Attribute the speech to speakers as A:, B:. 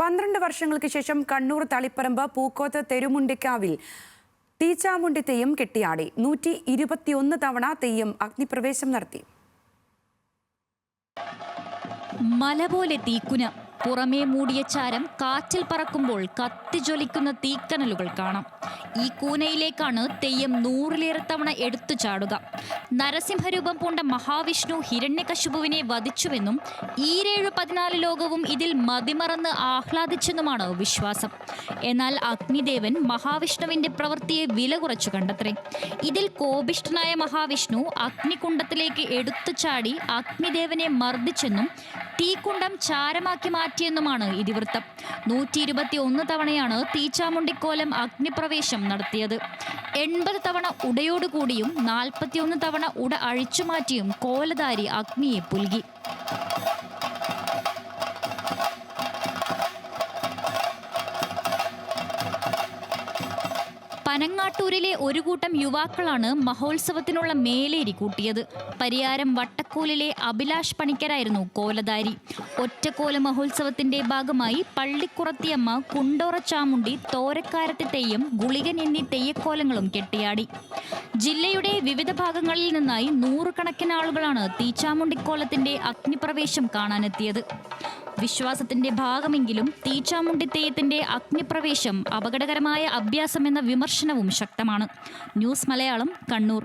A: പന്ത്രണ്ട് വർഷങ്ങൾക്ക് ശേഷം കണ്ണൂർ തളിപ്പറമ്പ് പൂക്കോത്ത് തെരുമുണ്ടിക്കാവിൽ തീച്ചാമുണ്ടി തെയ്യം കെട്ടിയാടി. നൂറ്റി ഇരുപത്തിയൊന്ന് തവണ തെയ്യം അഗ്നിപ്രവേശം നടത്തി.
B: മല പോലെ തീക്കുന പുറമേ മൂടിയ ചാരം കാറ്റിൽ പറക്കുമ്പോൾ കത്തിജ്വലിക്കുന്ന തീക്കനലുകൾ കാണാം. ഈ കൂനയിലേക്കാണ് തെയ്യം നൂറിലേറെ തവണ എടുത്തു ചാടുക. നരസിംഹരൂപം പൂണ്ട മഹാവിഷ്ണു ഹിരണ്യകശുപുവിനെ വധിച്ചുവെന്നും ഈരേഴു പതിനാല് ലോകവും ഇതിൽ മതിമറന്ന് ആഹ്ലാദിച്ചെന്നുമാണ് വിശ്വാസം. എന്നാൽ അഗ്നിദേവൻ മഹാവിഷ്ണുവിന്റെ പ്രവൃത്തിയെ വില കുറച്ചു കണ്ടത്രേ. ഇതിൽ കോപിഷ്ഠനായ മഹാവിഷ്ണു അഗ്നികുണ്ടത്തിലേക്ക് എടുത്തു ചാടി അഗ്നിദേവനെ മർദ്ദിച്ചെന്നും തീക്കുണ്ടം ചാരമാക്കി മാറ്റിയെന്നുമാണ് ഇതിവൃത്തം. നൂറ്റി ഇരുപത്തി ഒന്ന് തവണയാണ് തീച്ചാമുണ്ടിക്കോലം അഗ്നിപ്രവേശം നടത്തിയത്. എൺപത് തവണ ഉടയോടുകൂടിയും നാൽപ്പത്തിയൊന്ന് തവണ ഉട അഴിച്ചുമാറ്റിയും കോലധാരി അഗ്നിയെ പുൽകി. പനങ്ങാട്ടൂരിലെ ഒരു കൂട്ടം യുവാക്കളാണ് മഹോത്സവത്തിനുള്ള മേലേരി കൂട്ടിയത്. പരിയാരം വട്ടക്കോലിലെ അഭിലാഷ് പണിക്കരായിരുന്നു കോലധാരി. ഒറ്റക്കോല മഹോത്സവത്തിന്റെ ഭാഗമായി പള്ളിക്കുറത്തിയമ്മ കുണ്ടോറ ചാമുണ്ടി തോരക്കാരത്തെ തെയ്യം ഗുളികൻ എന്നീ തെയ്യക്കോലങ്ങളും കെട്ടിയാടി. ജില്ലയുടെ വിവിധ ഭാഗങ്ങളിൽ നിന്നായി നൂറുകണക്കിന് ആളുകളാണ് തീച്ചാമുണ്ടിക്കോലത്തിന്റെ അഗ്നിപ്രവേശം കാണാനെത്തിയത്. വിശ്വാസത്തിന്റെ ഭാഗമെങ്കിലും തീച്ചാമുണ്ടി തെയ്യത്തിന്റെ അഗ്നിപ്രവേശം അപകടകരമായ അഭ്യാസമെന്ന വിമർശനവും ശക്തമാണ്. ന്യൂസ് മലയാളം കണ്ണൂർ.